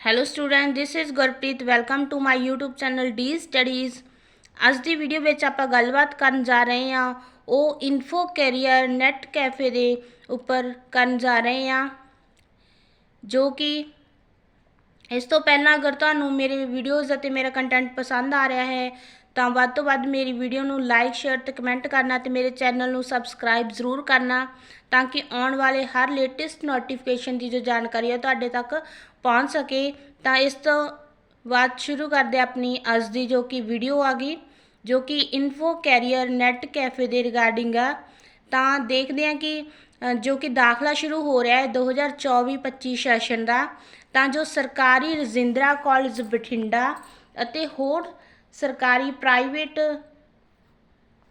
Hello student this is Gurpreet welcome to my YouTube channel D studies ਅੱਜ ਦੀ video ਵਿੱਚ ਆਪਾਂ ਗੱਲਬਾਤ ਕਰਨ ਜਾ ਰਹੇ ਹਾਂ ਉਹ ਇਨਫੋ ਕੈਰੀਅਰ ਨੈਟ ਕੈਫੇ ਦੇ ਉੱਪਰ ਕਰਨ ਜਾ ਰਹੇ ਹਾਂ ਜੋ ਕਿ ਇਸ ਤੋਂ ਪਹਿਲਾਂ ਅਗਰ ਤੁਹਾਨੂੰ ਮੇਰੇ ਵੀਡੀਓਜ਼ ਅਤੇ ਮੇਰਾ ਕੰਟੈਂਟ ਪਸੰਦ ਆ ਰਿਹਾ ਹੈ, ਤਾਂ ਵੱਧ ਤੋਂ ਵੱਧ ਮੇਰੀ ਵੀਡੀਓ ਨੂੰ ਲਾਈਕ ਸ਼ੇਅਰ ਤੇ ਕਮੈਂਟ ਕਰਨਾ ਤੇ ਮੇਰੇ ਚੈਨਲ ਨੂੰ ਸਬਸਕ੍ਰਾਈਬ ਜ਼ਰੂਰ ਕਰਨਾ, ਤਾਂ ਕਿ ਆਉਣ ਵਾਲੇ ਹਰ ਲੇਟੈਸਟ ਨੋਟੀਫਿਕੇਸ਼ਨ ਦੀ ਜੋ ਜਾਣਕਾਰੀ ਹੈ ਤੁਹਾਡੇ ਤੱਕ ਪਹੁੰਚ ਸਕੇ ਤਾਂ ਇਸ ਤੋਂ ਬਾਅਦ ਸ਼ੁਰੂ ਕਰਦੇ ਆਪਣੀ ਅੱਜ ਦੀ ਜੋ ਕਿ ਵੀਡੀਓ ਆ ਗਈ, ਜੋ ਕਿ ਇਨਫੋ ਕੈਰੀਅਰ ਨੈਟ ਕੈਫੇ ਦੇ ਰਿਗਾਰਡਿੰਗ ਆ। ਤਾਂ ਦੇਖਦੇ ਹਾਂ ਕਿ ਜੋ ਕਿ ਦਾਖਲਾ ਸ਼ੁਰੂ ਹੋ ਰਿਹਾ ਹੈ 2024-25 ਸੈਸ਼ਨ ਦਾ, ਤਾਂ ਜੋ ਸਰਕਾਰੀ ਰਜਿੰਦਰਾ ਕਾਲਜ ਬਠਿੰਡਾ ਅਤੇ ਹੋਰ ਸਰਕਾਰੀ ਪ੍ਰਾਈਵੇਟ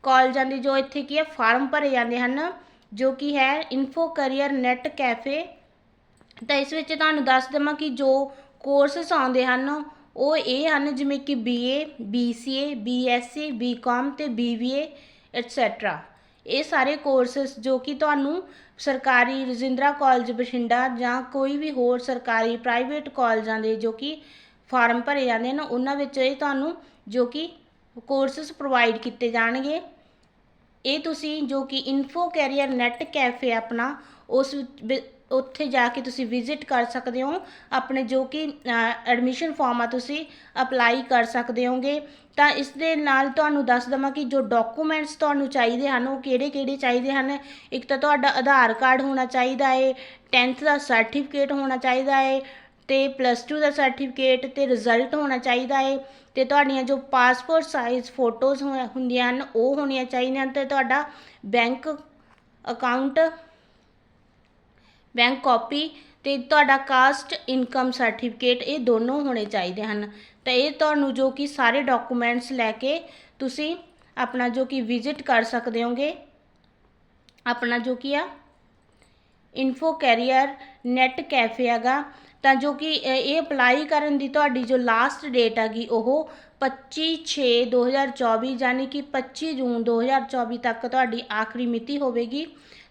ਕਾਲਜਾਂ ਦੇ ਜੋ ਇੱਥੇ ਕੀ ਹੈ ਫਾਰਮ ਭਰੇ ਜਾਂਦੇ ਹਨ, ਜੋ ਕਿ ਹੈ ਇਨਫੋ ਕੈਰੀਅਰ ਨੈਟ ਕੈਫੇ ਤਾਂ ਇਸ ਵਿੱਚ ਤੁਹਾਨੂੰ ਦੱਸ ਦੇਵਾਂ ਕਿ ਜੋ ਕੋਰਸਸ ਆਉਂਦੇ ਹਨ, ਉਹ ਇਹ ਹਨ ਜਿਵੇਂ ਕਿ ਬੀਏ ਬੀਸੀਏ ਬੀਐਸਸੀ ਬੀਕਾਮ ਤੇ ਬੀਬੀਏ ਐਟਸੈਟਰਾ ਇਹ ਸਾਰੇ ਕੋਰਸਸ ਜੋ ਕਿ ਤੁਹਾਨੂੰ ਸਰਕਾਰੀ ਰਜਿੰਦਰਾ ਕਾਲਜ ਬਠਿੰਡਾ ਜਾਂ ਕੋਈ ਵੀ ਹੋਰ ਸਰਕਾਰੀ ਪ੍ਰਾਈਵੇਟ ਕਾਲਜਾਂ ਦੇ ਜੋ ਕਿ ਫਾਰਮ ਭਰੇ ਜਾਂਦੇ ਨੇ, ਉਹਨਾਂ ਵਿੱਚ ਇਹ ਤੁਹਾਨੂੰ ਜੋ ਕਿ ਕੋਰਸਸ ਪ੍ਰੋਵਾਈਡ ਕੀਤੇ ਜਾਣਗੇ। ਇਹ ਤੁਸੀਂ ਜੋ ਕਿ ਇਨਫੋ ਕੈਰੀਅਰ ਨੈਟ ਕੈਫੇ ਆਪਣਾ ਉਸ ਉੱਥੇ ਜਾ ਕੇ ਤੁਸੀਂ ਵਿਜ਼ਿਟ ਕਰ ਸਕਦੇ ਹੋ। ਆਪਣੇ ਜੋ ਕਿ ਐਡਮਿਸ਼ਨ ਫਾਰਮ ਆ ਤੁਸੀਂ ਅਪਲਾਈ ਕਰ ਸਕਦੇ ਹੋਗੇ। ਤਾਂ ਇਸ ਦੇ ਨਾਲ ਤੁਹਾਨੂੰ ਦੱਸ ਦਵਾਂ ਕਿ ਜੋ ਡਾਕੂਮੈਂਟਸ ਤੁਹਾਨੂੰ ਚਾਹੀਦੇ ਹਨ, ਉਹ ਕਿਹੜੇ ਕਿਹੜੇ ਚਾਹੀਦੇ ਹਨ? ਇੱਕ ਤਾਂ ਤੁਹਾਡਾ ਆਧਾਰ ਕਾਰਡ ਹੋਣਾ ਚਾਹੀਦਾ ਹੈ 10th ਦਾ ਸਰਟੀਫਿਕੇਟ ਹੋਣਾ ਚਾਹੀਦਾ ਹੈ ਤੇ ਪਲੱਸ 2 ਦਾ ਸਰਟੀਫਿਕੇਟ ਤੇ ਰਿਜ਼ਲਟ ਹੋਣਾ ਚਾਹੀਦਾ ਹੈ ਤੇ ਤੁਹਾਡੀਆਂ ਜੋ ਪਾਸਪੋਰਟ ਸਾਈਜ਼ ਫੋਟੋਜ਼ ਹੁੰਦੀਆਂ ਹਨ, ਉਹ ਹੋਣੀਆਂ ਚਾਹੀਦੀਆਂ ਹਨ। ਤੇ ਤੁਹਾਡਾ ਬੈਂਕ ਅਕਾਊਂਟ ਬੈਂਕ ਕਾਪੀ ਤੇ ਤੁਹਾਡਾ ਕਾਸਟ ਇਨਕਮ ਸਰਟੀਫਿਕੇਟ ਇਹ ਦੋਨੋਂ ਹੋਣੇ ਚਾਹੀਦੇ ਹਨ। ਤਾਂ ਇਹ ਤੁਹਾਨੂੰ ਜੋ ਕਿ ਸਾਰੇ ਡਾਕੂਮੈਂਟਸ ਲੈ ਕੇ ਤੁਸੀਂ ਆਪਣਾ ਜੋ ਕਿ ਵਿਜ਼ਿਟ ਕਰ ਸਕਦੇ ਹੋਗੇ। ਆਪਣਾ ਜੋ ਕੀ ਆ ਇਨਫੋ ਕੈਰੀਅਰ ਨੈਟ ਕੈਫੇ ਹੈਗਾ। ਤਾਂ ਜੋ ਕਿ ਇਹ ਅਪਲਾਈ ਕਰਨ ਦੀ ਤੁਹਾਡੀ ਜੋ ਲਾਸਟ ਡੇਟ ਹੈਗੀ ਉਹ 25 6 2024 ਯਾਨੀ ਕਿ 25 ਜੂਨ 2024 ਤੱਕ ਤੁਹਾਡੀ ਆਖਰੀ ਮਿਤੀ ਹੋਵੇਗੀ।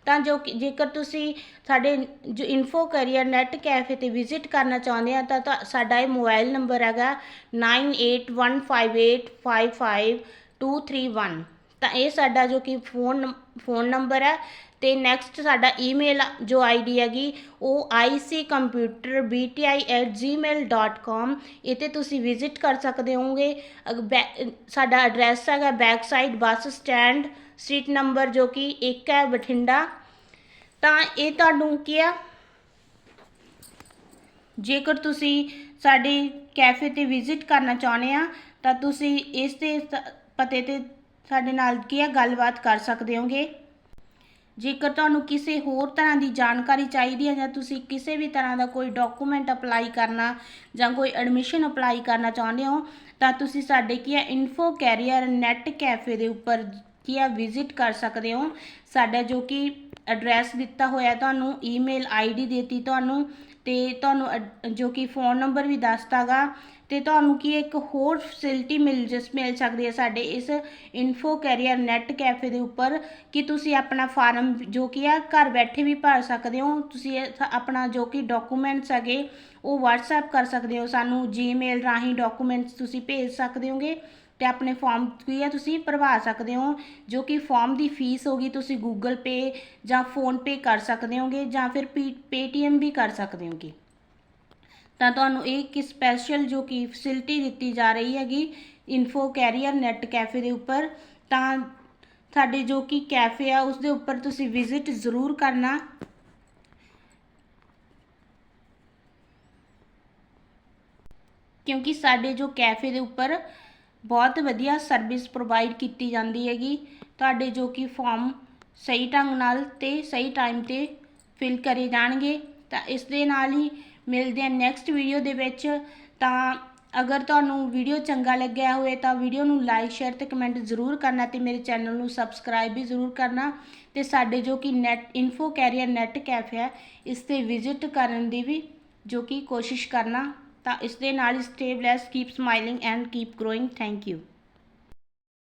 ਤਾਂ ਜੋ ਕਿ ਜੇਕਰ ਤੁਸੀਂ ਸਾਡੇ ਜੋ ਇਨਫੋ ਕੈਰੀਅਰ ਨੈਟ ਕੈਫੇ ਤੇ ਵਿਜ਼ਿਟ ਕਰਨਾ ਚਾਹੁੰਦੇ ਆ, ਤਾਂ ਸਾਡਾ ਇਹ ਮੋਬਾਈਲ ਨੰਬਰ ਹੈਗਾ 9815855231 ਤਾਂ ਇਹ ਸਾਡਾ ਜੋ ਕਿ ਫੋਨ ਫੋਨ ਨੰਬਰ ਹੈ ਤੇ ਨੈਕਸਟ ਸਾਡਾ ਈਮੇਲ ਜੋ ਆਈਡੀ ਹੈਗੀ, ਉਹ icomputerbti@gmail.com ਇਹ ਤੇ ਤੁਸੀਂ ਵਿਜ਼ਿਟ ਕਰ ਸਕਦੇ ਹੋਗੇ ਬੈ- ਸਾਡਾ ਐਡਰੈਸ ਹੈਗਾ back side bus stand street number ਜੋ ਕਿ 1 ਹੈ ਬਠਿੰਡਾ। ਤਾਂ ਇਹ ਤੁਹਾਨੂੰ ਕੀ ਆ? ਜੇਕਰ ਤੁਸੀਂ ਸਾਡੇ ਕੈਫੇ ਤੇ ਵਿਜ਼ਿਟ ਕਰਨਾ ਚਾਹੁੰਦੇ ਆ, ਤਾਂ ਤੁਸੀਂ ਇਸ ਦੇ ਪਤੇ ਤੇ ਸਾਡੇ ਨਾਲ ਕੀ ਆ, ਗੱਲਬਾਤ ਕਰ ਸਕਦੇ ਹੋਗੇ। ਜੇਕਰ ਤੁਹਾਨੂੰ ਕਿਸੇ ਹੋਰ ਤਰ੍ਹਾਂ ਦੀ ਜਾਣਕਾਰੀ ਚਾਹੀਦੀ ਹੈ ਜਾਂ ਤੁਸੀਂ ਕਿਸੇ ਵੀ ਤਰ੍ਹਾਂ ਦਾ ਕੋਈ ਡਾਕੂਮੈਂਟ ਅਪਲਾਈ ਕਰਨਾ, ਜਾਂ ਕੋਈ ਐਡਮਿਸ਼ਨ ਅਪਲਾਈ ਕਰਨਾ ਚਾਹੁੰਦੇ ਹੋ, ਤਾਂ ਤੁਸੀਂ ਸਾਡੇ ਕੀ ਹੈ ਇਨਫੋ ਕੈਰੀਅਰ ਨੈਟ ਕੈਫੇ ਦੇ ਉੱਪਰ ਕੀ ਆ ਵਿਜ਼ਿਟ ਕਰ ਸਕਦੇ ਹੋ। ਸਾਡਾ ਜੋ ਕਿ ਐਡਰੈਸ ਦਿੱਤਾ ਹੋਇਆ ਤੁਹਾਨੂੰ ਈਮੇਲ ਆਈਡੀ ਦਿੱਤੀ ਤੁਹਾਨੂੰ ਤੇ ਤੁਹਾਨੂੰ ਅਡ- ਜੋ ਕਿ ਫੋਨ ਨੰਬਰ ਵੀ ਦੱਸਦਾਗਾ ਤੇ ਤੁਹਾਨੂੰ ਕੀ ਇੱਕ ਹੋਰ ਫੈਸਿਲਿਟੀ ਮਿਲ ਜਿਸ, ਮਿਲ ਸਕਦੀ ਹੈ ਸਾਡੇ ਇਸ ਇਨਫੋ ਕੈਰੀਅਰ ਨੈਟ ਕੈਫੇ ਦੇ ਉੱਪਰ ਕਿ ਤੁਸੀਂ ਆਪਣਾ ਫਾਰਮ ਜੋ ਕਿ ਆ, ਘਰ ਬੈਠੇ ਵੀ ਭਰ ਸਕਦੇ ਹੋ। ਤੁਸੀਂ ਆਪਣਾ ਜੋ ਕਿ ਡਾਕੂਮੈਂਟਸ ਹੈਗੇ, ਉਹ WhatsApp ਕਰ ਸਕਦੇ ਹੋ। ਸਾਨੂੰ Gmail ਰਾਹੀਂ ਡਾਕੂਮੈਂਟਸ ਤੁਸੀਂ ਭੇਜ ਸਕਦੇ ਹੋਗੇ। ਤੇ ਆਪਣੇ ਫਾਰਮ ਕੀ ਆ ਤੁਸੀਂ ਭਰਵਾ ਸਕਦੇ ਹੋ, ਜੋ ਕਿ ਫਾਰਮ ਦੀ ਫੀਸ ਹੋਗੀ ਤੁਸੀਂ ਗੂਗਲ ਪੇ ਜਾਂ Phone Pay ਕਰ ਸਕਦੇ ਹੋਗੇ ਜਾਂ ਫਿਰ Paytm ਵੀ ਕਰ ਸਕਦੇ ਹੋਗੇ। ਤਾਂ ਤੁਹਾਨੂੰ ਇਹ ਕਿ ਸਪੈਸ਼ਲ ਜੋ ਕਿ ਫੈਸਿਲਿਟੀ ਦਿੱਤੀ ਜਾ ਰਹੀ ਹੈਗੀ ਇਨਫੋ ਕੈਰੀਅਰ ਨੈਟ ਕੈਫੇ ਦੇ ਉੱਪਰ, ਤਾਂ ਸਾਡੇ ਜੋ ਕਿ ਕੈਫੇ ਆ ਉਸ ਦੇ ਉੱਪਰ ਤੁਸੀਂ ਵਿਜ਼ਿਟ ਜ਼ਰੂਰ ਕਰਨਾ। ਕਿਉਂਕਿ ਸਾਡੇ ਜੋ ਕੈਫੇ ਦੇ ਉੱਪਰ ਬਹੁਤ ਵਧੀਆ ਸਰਵਿਸ ਪ੍ਰੋਵਾਈਡ ਕੀਤੀ ਜਾਂਦੀ ਹੈਗੀ। ਤੁਹਾਡੇ ਜੋ ਕਿ ਫੋਮ ਸਹੀ ਢੰਗ ਨਾਲ ਅਤੇ ਸਹੀ ਟਾਈਮ ਤੇ ਫਿਲ ਕਰੇ ਜਾਣਗੇ, ਤਾਂ ਇਸ ਦੇ ਨਾਲ ਹੀ ਮਿਲਦੇ ਹਾਂ ਨੈਕਸਟ ਵੀਡੀਓ ਦੇ ਵਿੱਚ। ਤਾਂ ਅਗਰ ਤੁਹਾਨੂੰ ਵੀਡੀਓ ਚੰਗਾ ਲੱਗਿਆ ਹੋਵੇ ਤਾਂ ਵੀਡੀਓ ਨੂੰ ਲਾਈਕ ਸ਼ੇਅਰ ਤੇ ਕਮੈਂਟ ਜ਼ਰੂਰ ਕਰਨਾ ਤੇ ਮੇਰੇ ਚੈਨਲ ਨੂੰ ਸਬਸਕ੍ਰਾਈਬ ਵੀ ਜ਼ਰੂਰ ਕਰਨਾ ਤੇ ਸਾਡੇ ਜੋ ਕਿ net info career net cafe ਹੈ, ਇਸ ਤੇ ਵਿਜ਼ਿਟ ਕਰਨ ਦੀ ਵੀ ਜੋ ਕਿ ਕੋਸ਼ਿਸ਼ ਕਰਨਾ। ਤਾਂ ਇਸ ਦੇ ਨਾਲ ਹੀ stay bless keep smiling and keep growing thank you